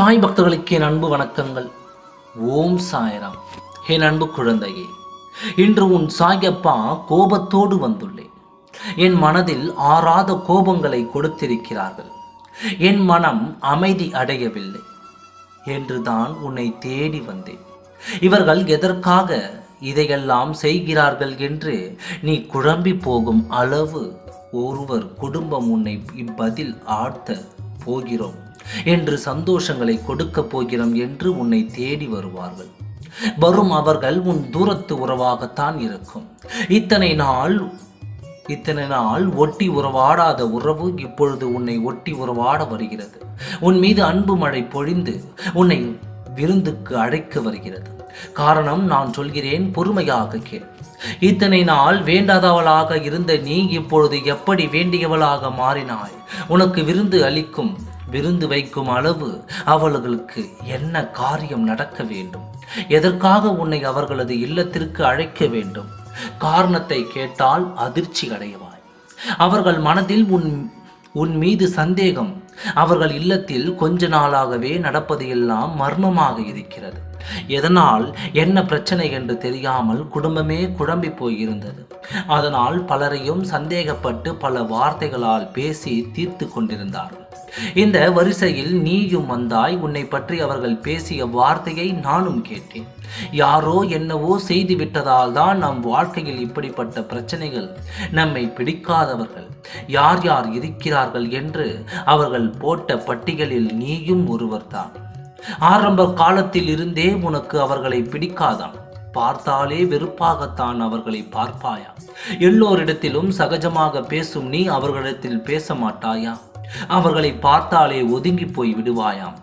சாய் பக்தர்களுக்கு என் அன்பு வணக்கங்கள். ஓம் சாய்ராம். என் அன்பு குழந்தையே இன்று உன் சாயப்பா கோபத்தோடு வந்துள்ளேன் என் மனதில் ஆறாத கோபங்களை கொடுத்திருக்கிறார்கள். என் மனம் அமைதி அடையவில்லை என்றுதான் உன்னை தேடி வந்தேன். இவர்கள் எதற்காக இதையெல்லாம் செய்கிறார்கள் என்று நீ குழம்பி போகும் அளவு ஒருவர் குடும்பம் உன்னை இப்பதில் ஆழ்த்த போகிறோம். என்று சந்தோஷங்களை கொடுக்க போகிறோம் என்று உன்னை தேடி வருவார்கள். வரும் அவர்கள் உன் தூரத்து உறவாகத்தான் இருக்கும். இத்தனை நாள் இத்தனை நாள் ஒட்டி உறவாடாத உறவு இப்பொழுது உன்னை ஒட்டி உறவாட வருகிறது. உன் மீது அன்பு மழை பொழிந்து உன்னை விருந்துக்கு அழைக்க வருகிறது. காரணம் நான் சொல்கிறேன் பொறுமையாக கேள். இத்தனை நாள் வேண்டாதவளாக இருந்த நீ இப்பொழுது எப்படி வேண்டியவளாக மாறினாய்? உனக்கு விருந்து அளிக்கும் விருந்து வைக்கும் அளவு அவர்களுக்கு என்ன காரியம் நடக்க வேண்டும்? எதற்காக உன்னை அவர்களது இல்லத்திற்கு அழைக்க வேண்டும்? காரணத்தை கேட்டால் அதிர்ச்சி அடைவாய். அவர்கள் மனதில் உன் உன் மீது சந்தேகம் அவர்கள் இல்லத்தில் கொஞ்ச நாளாகவே நடப்பது எல்லாம் மர்மமாக இருக்கிறது. எதனால்? என்ன பிரச்சனை என்று தெரியாமல் குடும்பமே குழம்பி போயிருந்தது. அதனால் பலரையும் சந்தேகப்பட்டு பல வார்த்தைகளால் பேசி தீர்த்து கொண்டிருந்தார்கள். இந்த வரிசையில் நீயும் வந்தாய் உன்னை பற்றி அவர்கள் பேசிய வார்த்தையை நானும் கேட்டேன். யாரோ என்னவோ செய்து விட்டதால் தான் நம் வாழ்க்கையில் இப்படிப்பட்ட பிரச்சனைகள் நம்மை பிடிக்காதவர்கள். யார் யார் இருக்கிறார்கள் என்று அவர்கள் போட்ட பட்டிகளில் நீயும் ஒருவர்தான். ஆரம்ப காலத்தில் இருந்தே உனக்கு அவர்களை பிடிக்காதாம். பார்த்தாலே வெறுப்பாகத்தான் அவர்களை பார்ப்பாயா? எல்லோரிடத்திலும் சகஜமாக பேசும் நீ அவர்களிடத்தில் பேச மாட்டாயா அவர்களை பார்த்தாலே ஒதுங்கி போய் விடுவாயாம்.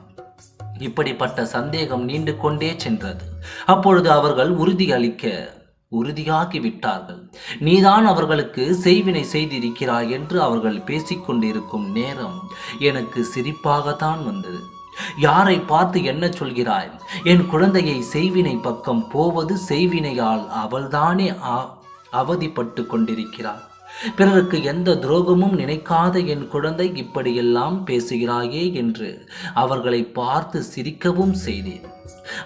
இப்படிப்பட்ட சந்தேகம் நீண்டு கொண்டே சென்றது. அப்பொழுது அவர்கள் உறுதி அளிக்க உறுதியாகி விட்டார்கள் நீதான் அவர்களுக்கு செய்வினை செய்திருக்கிறாய் என்று அவர்கள் பேசிக்கொண்டிருக்கும் நேரம் எனக்கு சிரிப்பாகத்தான் வந்தது. யாரை பார்த்து என்ன சொல்கிறாய்? என் குழந்தையை செய்வினை பக்கம் போவது செய்வினையால் அவள்தானே அவதிப்பட்டு கொண்டிருக்கிறாள். பிறருக்கு எந்த துரோகமும் நினைக்காத என் குழந்தை இப்படியெல்லாம் பேசுகிறாயே என்று அவர்களை பார்த்து சிரிக்கவும் செய்தேன்.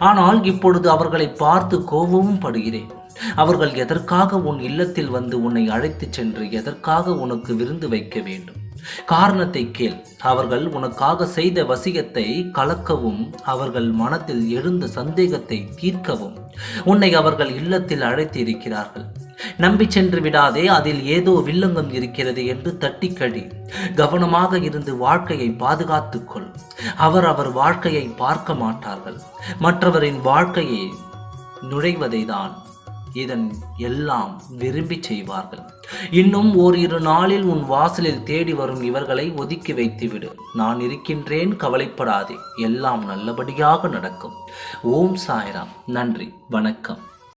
ஆனால் இப்பொழுது அவர்களை பார்த்து கோபமும் படுகிறேன். அவர்கள் எதற்காக உன் இல்லத்தில் வந்து உன்னை அழைத்துச் சென்று எதற்காக உனக்கு விருந்து வைக்க வேண்டும்? காரணத்தை கேள். அவர்கள் உனக்காக செய்த வசியத்தை கலக்கவும் அவர்கள் மனத்தில் எழுந்த சந்தேகத்தை தீர்க்கவும் உன்னை அவர்கள் இல்லத்தில் அழைத்து இருக்கிறார்கள் நம்பி சென்று விடாதே அதில் ஏதோ வில்லங்கம் இருக்கிறது என்று தட்டிக்கடி. கவனமாக இருந்து வாழ்க்கையை பாதுகாத்துக்கொள் அவர் அவர் வாழ்க்கையை பார்க்க மாட்டார்கள். மற்றவரின் வாழ்க்கையை நுழைவதை தான் இதன் எல்லாம் விரும்பி செய்வார்கள். இன்னும் ஓரிரு நாளில் உன் வாசலில் தேடி வரும் இவர்களை ஒதுக்கி வைத்துவிடு. நான் இருக்கின்றேன் கவலைப்படாதே. எல்லாம் நல்லபடியாக நடக்கும். ஓம் சாய்ராம். நன்றி. வணக்கம்.